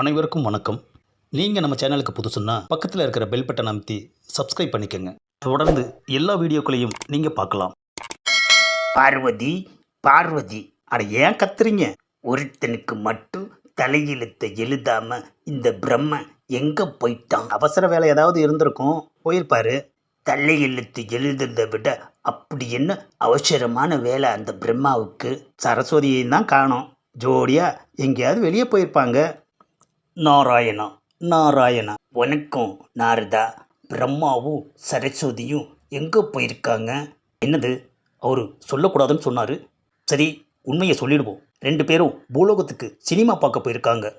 அனைவருக்கும் வணக்கம். நீங்கள் நம்ம சேனலுக்கு புதுசுன்னா பக்கத்தில் இருக்கிற பெல் பட்டன் அமைத்தி சப்ஸ்கிரைப் பண்ணிக்கோங்க. தொடர்ந்து எல்லா வீடியோக்களையும் நீங்கள் பார்க்கலாம். பார்வதி பார்வதி அட ஏன் கத்துறீங்க? ஒருத்தனுக்கு மட்டும் தலையெழுத்தை எழுதாம இந்த பிரம்ம எங்கே போயிட்டான்? அவசர வேலை ஏதாவது இருந்திருக்கும் போயிருப்பாரு. தலையெழுத்து எழுதுறதை விட அப்படி என்ன அவசரமான வேலை அந்த பிரம்மாவுக்கு? சரஸ்வதியை தான் காணோம். ஜோடியாக எங்கேயாவது வெளியே போயிருப்பாங்க. நாராயணா நாராயணா. வணக்கம் நாரதா. பிரம்மாவும் சரஸ்வதியும் எங்கே போயிருக்காங்க? என்னது? அவர் சொல்லக்கூடாதுன்னு சொன்னார். சரி உண்மையை சொல்லிடுவோம். ரெண்டு பேரும் பூலோகத்துக்கு சினிமா பார்க்க போயிருக்காங்க.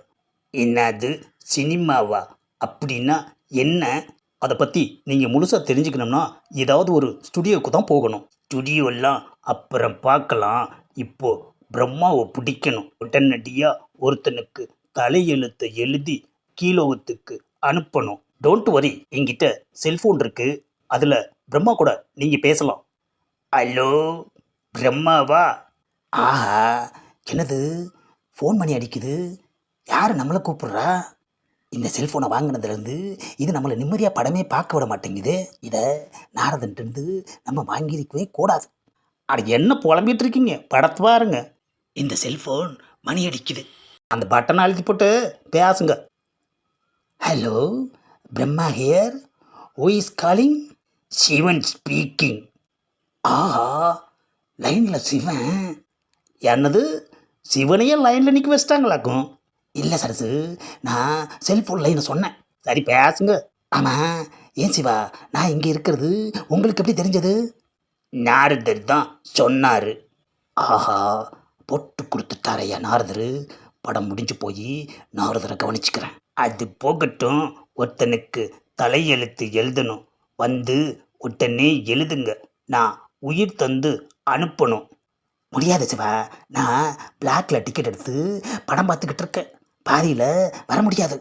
என்னது? சினிமாவா? அப்படின்னா என்ன? அதை பற்றி நீங்கள் முழுசாக தெரிஞ்சுக்கணும்னா ஏதாவது ஒரு ஸ்டுடியோவுக்கு தான் போகணும். ஸ்டுடியோலாம் அப்புறம் பார்க்கலாம். இப்போ பிரம்மாவை பிடிக்கணும். உடனடியாக ஒருத்தனுக்கு தலையெழுத்தை எழுதி கீழோகத்துக்கு அனுப்பணும். டோன்ட் வரி என்கிட்ட செல்ஃபோன் இருக்குது அதில் பிரம்மா கூட நீங்கள் பேசலாம். ஹலோ பிரம்மாவா? ஆஹா என்னது? ஃபோன் மணி அடிக்குது. யார் நம்மளை கூப்பிட்றா? இந்த செல்ஃபோனை வாங்கினதுலேருந்து இது நம்மளை நிம்மதியாக படமே பார்க்க விட மாட்டேங்குது. இதை நாரதன்ட்டு நம்ம வாங்கியிருக்கவே கூடாது. அட என்ன புலம்பிட்டு இருக்கீங்க? படத்தை பாருங்க. இந்த செல்ஃபோன் மணி அடிக்குது. அந்த பட்டனை அழுத்தி போட்டு பேசுங்க. Hello Brahma here who is calling Sivan speaking ஆஹா லைனில் சிவன். என்னது? சிவனையே லைனில் நிற்க வச்சிட்டாங்களாக்கும்? இல்லை சரசு நான் செல்ஃபோன் லைனை சொன்னேன். சரி பேசுங்க. ஆமாம் ஏன் சிவா நான் இங்கே இருக்கிறது உங்களுக்கு எப்படி தெரிஞ்சது? நாரதர் தான் சொன்னார். ஆஹா பொட்டு கொடுத்துட்டாரையா நாரதர். படம் முடிஞ்சு போய் நாரதரை கவனிச்சுக்கிறேன். அது போகட்டும் ஒருத்தனுக்கு தலையெழுத்து எழுதணும். வந்து உடனே எழுதுங்க. நான் உயிர் தந்து அனுப்பணும். முடியாது சிவா நான் பிளாக்ல டிக்கெட் எடுத்து படம் பார்த்துக்கிட்டு இருக்கேன். பாதியில் வர முடியாது.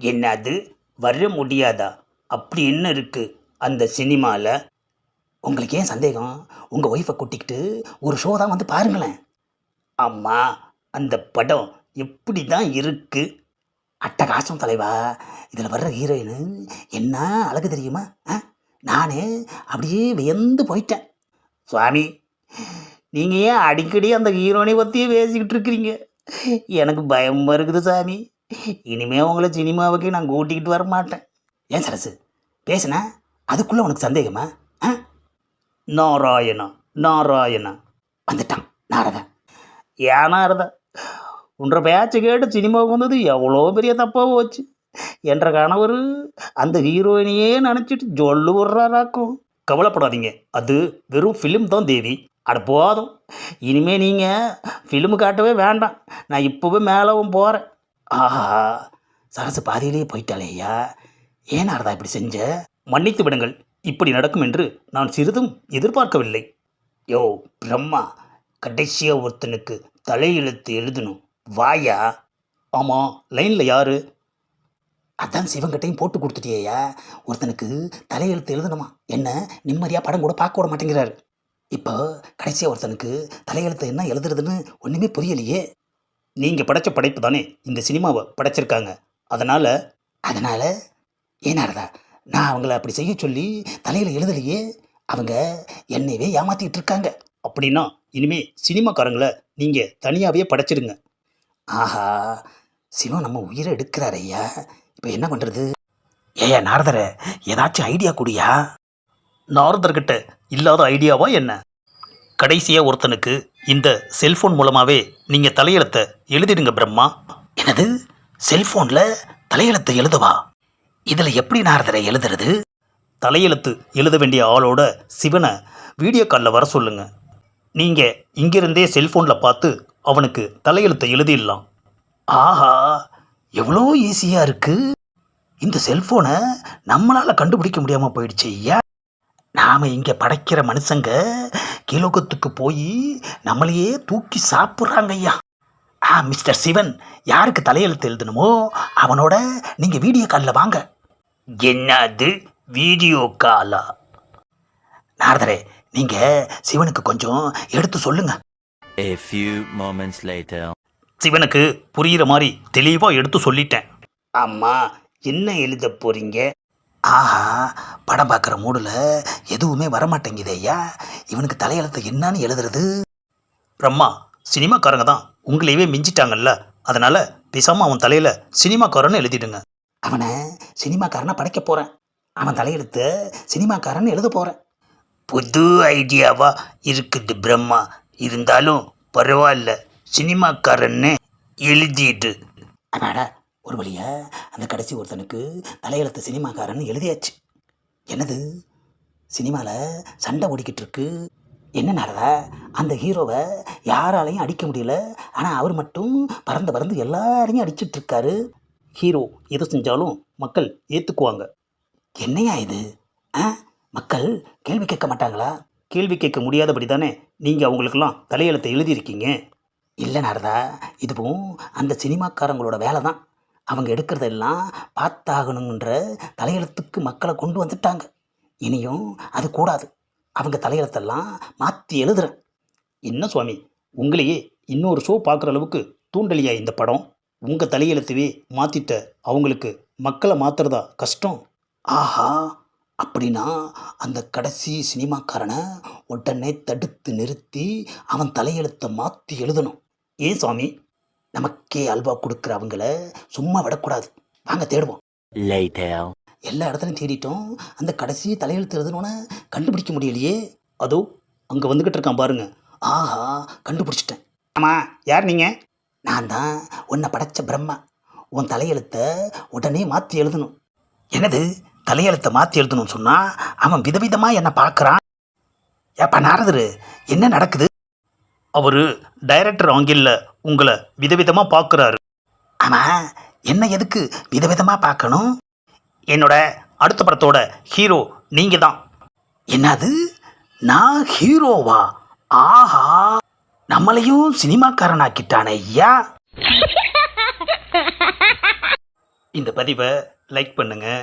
என்னது? வர முடியாதா? அப்படி என்ன இருக்கு? அந்த சினிமாவில் உங்களுக்கு ஏன் சந்தேகம்? உங்கள் ஒய்ஃபை கூட்டிக்கிட்டு ஒரு ஷோ தான் வந்து பாருங்களேன். அம்மா அந்த படம் எப்படி தான் இருக்குது அட்டகாசம் தலைவா. இதில் வர்ற ஹீரோயின் என்ன அழகு தெரியுமா? ஆ? நானே அப்படியே வியந்து போயிட்டேன். சுவாமி நீங்கள் ஏன் அடிக்கடி அந்த ஹீரோனை பற்றியே பேசிக்கிட்டு இருக்கிறீங்க? எனக்கு பயமாக இருக்குது சாமி. இனிமே உங்களை சினிமாவுக்கு நான் கூட்டிக்கிட்டு வர மாட்டேன். ஏன் சரசு? பேசுனா அதுக்குள்ளே உனக்கு சந்தேகமா? ஆ? நாராயணா நாராயணா. வந்துட்டான் நாரதா. ஏன் நாரதா? உன்ற பேச்சு கேட்டு சினிமாவுக்கு வந்தது எவ்வளோ பெரிய தப்பாக போச்சு என்ற கணவர் அந்த ஹீரோயினையே நினச்சிட்டு ஜொல்லு விட்றாராக்கும் கவலைப்படாதீங்க. அது வெறும் ஃபிலிம் தான் தேவி. அட போதும். இனிமே நீங்கள் ஃபிலிமு காட்டவே வேண்டாம். நான் இப்போவே மேலவும் போகிறேன் ஆஹா. சரசு பாதியிலேயே போயிட்டாலேயா ஏன் நாரதா இப்படி செஞ்ச? மன்னித்து விடுங்கள். இப்படி நடக்கும் என்று நான் சிறிதும் எதிர்பார்க்கவில்லை. யோ பிரம்மா. கடைசியாக ஒருத்தனுக்கு தலையெழுத்து எழுதணும். வாயா? ஆமாம் லைனில் யாரு? அதான் சிவன்கிட்டையும் போட்டு கொடுத்துட்டியா ஒருத்தனுக்கு தலையெழுத்து எழுதணுமா? என்ன? நிம்மதியாக படம் கூட பார்க்க விட மாட்டேங்கிறாரு. இப்போ கடைசியாக ஒருத்தனுக்கு தலையெழுத்து என்ன எழுதுறதுன்னு ஒன்றுமே புரியலையே. நீங்கள் படைச்ச படைப்பு தானே. இந்த சினிமாவை படைச்சிருக்காங்க. அதனால்? அதனால்? ஏனாரதா நான் அவங்கள அப்படி செய்ய சொல்லி தலையில் எழுதலையே. அவங்க என்னையவே ஏமாத்திட்டு இருக்காங்க. அப்படின்னா இனிமே சினிமாக்காரங்களை நீங்கள் தனியாகவே படைச்சிடுங்க ஆஹா சிவன் நம்ம உயிரை எடுக்கிறார் ஐயா. இப்போ என்ன பண்ணுறது ஏயா நாரதர ஏதாச்சும் ஐடியா கூடியா? நாரதர்கிட்ட இல்லாத ஐடியாவா என்ன? கடைசியாக ஒருத்தனுக்கு இந்த செல்ஃபோன் மூலமாகவே நீங்கள் தலையெழுத்தை எழுதிடுங்க பிரம்மா. என்னது? செல்ஃபோனில் தலையெழுத்தை எழுதவா? இதில் எப்படி நாரதரை எழுதுறது? தலையெழுத்து எழுத வேண்டிய ஆளோட சிவனை வீடியோ காலில் வர சொல்லுங்க. நீங்கள் இங்கிருந்தே செல்ஃபோனில் பார்த்து அவனுக்கு தலையெழுத்தை எழுதிடலாம். ஆஹா எவ்வளோ ஈஸியாக இருக்கு. இந்த செல்ஃபோனை நம்மளால் கண்டுபிடிக்க முடியாமல் போயிடுச்சு ஐயா. நாம் இங்கே படைக்கிற மனுஷங்க கீழோகத்துக்கு போய் நம்மளையே தூக்கி சாப்பிட்றாங்க ஐயா. ஆ மிஸ்டர் சிவன் யாருக்கு தலையெழுத்து எழுதணுமோ அவனோட நீங்கள் வீடியோ காலில் வாங்க. என்னது வீடியோ காலா? நாரதரே நீங்கள் சிவனுக்கு கொஞ்சம் எடுத்து சொல்லுங்கள் A few moments later. சிவனுக்கு புரிகிற மாதிரி தெளிவாக எடுத்து சொல்லிட்டேன். அம்மா என்ன எழுத போறீங்க? ஆஹா படம் பார்க்குற மூடில் எதுவுமே வரமாட்டேங்குது ஐயா. இவனுக்கு தலையெழுத்து என்னன்னு எழுதுறது? பிரம்மா சினிமாக்காரங்க தான் உங்களையவே மிஞ்சிட்டாங்கல்ல. அதனால பேசாமல் அவன் தலையில் சினிமாக்காரன்னு எழுதிடுங்க. அவனை சினிமாக்காரனை படைக்க போகிறேன் அவன் தலையெழுத்து சினிமாக்காரன் எழுத போகிறேன் புது ஐடியாவா இருக்குது பிரம்மா. இருந்தாலும் பரவாயில்ல. சினிமாக்காரன்னு எழுதிட்டு. அடாடா ஒரு வழியா? அந்த கடைசி ஒருத்தனுக்கு தலையெழுத்து சினிமாக்காரன் எழுதியாச்சு. என்னது? சினிமாவில் சண்டை ஓடிக்கிட்டு இருக்கு என்ன நடதா அந்த ஹீரோவை யாராலையும் அடிக்க முடியல. ஆனால் அவர் மட்டும் பறந்து பறந்து எல்லாரையும் அடிச்சிட்ருக்காரு ஹீரோ எது செஞ்சாலும் மக்கள் ஏற்றுக்குவாங்க என்னையா இது? ஆ? மக்கள் கேள்வி கேட்க மாட்டாங்களா? கேள்வி கேட்க முடியாதபடி தானே நீங்கள் அவங்களுக்கெல்லாம் தலையெழுத்தை எழுதியிருக்கீங்க? இல்லை நாரதா இதுவும் அந்த சினிமாக்காரங்களோட வேலை தான். அவங்க எடுக்கிறதெல்லாம் பார்த்தாகணுன்ற தலையெழுத்துக்கு மக்களை கொண்டு வந்துட்டாங்க. இனியும் அது கூடாது. அவங்க தலையெழுத்தெல்லாம் மாற்றி எழுதுறேன். என்ன சுவாமி உங்களையே இன்னொரு ஷோ பார்க்குற அளவுக்கு தூண்டலியா இந்த படம்? உங்கள் தலையெழுத்துவே மாற்றிட்ட அவங்களுக்கு மக்களை மாற்றுறதா கஷ்டம்? ஆஹா அப்படின்னா அந்த கடைசி சினிமாக்காரனை உடனே தடுத்து நிறுத்தி அவன் தலையெழுத்தை மாற்றி எழுதணும். ஏன் சுவாமி? நமக்கே அல்வா கொடுக்குற அவங்கள சும்மா விடக்கூடாது. வாங்க தேடுவோம். எல்லா இடத்துலையும் தேடிட்டோம். அந்த கடைசி தலையெழுத்து எழுதணுன்னு கண்டுபிடிக்க முடியலையே. அதோ அங்கே வந்துக்கிட்டு இருக்கான் பாருங்க. ஆஹா கண்டுபிடிச்சிட்டேன். ஆமாம் யார் நீங்கள் நான் தான் உன்னை படைச்ச பிரம்மா. உன் தலையெழுத்தை உடனே மாற்றி எழுதணும். என்னது? தலையெழுத்தை மாற்றி எழுதணும்னு சொன்னால் அவன் விதவிதமாக என்னை பார்க்குறான். ஏப்பா நாரதரு என்ன நடக்குது? அவர் டைரக்டர் ஆங்கிளில் உங்களை விதவிதமாக பார்க்குறாரு. ஆமாம் என்ன எதுக்கு விதவிதமாக பார்க்கணும்? என்னோட அடுத்த படத்தோட ஹீரோ நீங்கள் தான் என்னது? நான் ஹீரோவா ஆஹா நம்மளையும் சினிமாக்காரனாக்கிட்டானே ஐயா. இந்த பதிவை லைக் பண்ணுங்கள்